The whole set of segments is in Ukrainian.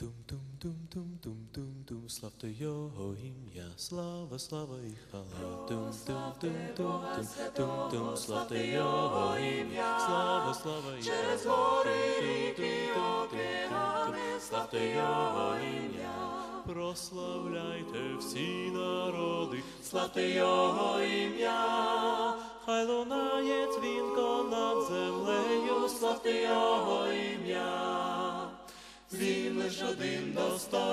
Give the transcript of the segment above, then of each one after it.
Тум-тум-тум-тум-тум-тум-тум, славте його ім'я, слава, слава і хвала. Тум-тум-тум-тум-тум-тум, славте його ім'я, слава, слава і хвала. Через гори, ріки, океани, славте його ім'я. Прославляйте всі народи, славте його ім'я. Хай лунає дзвінко над землею, славте його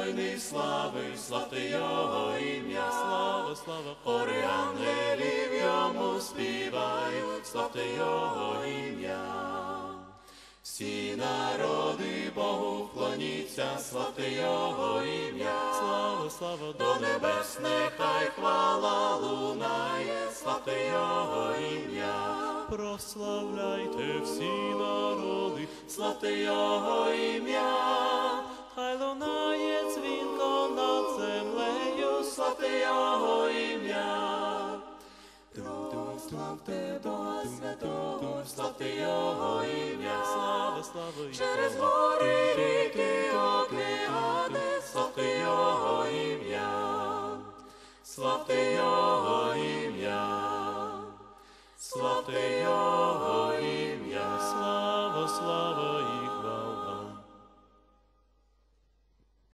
достойний слави, славте його ім'я, слава, слава, хори ангелів йому співають, славте його ім'я. Всі народи Богу вклоніться, славте його ім'я, слава, слава, до небес нехай хвала лунає, славте його ім'я, прославляйте всі народи, славте його ім'я, його ім'я. Славте Бога Святого, славте Його ім'я, слава, слава Через гори, ріки, океани, славте Його ім'я, славте Його ім'я, славте Його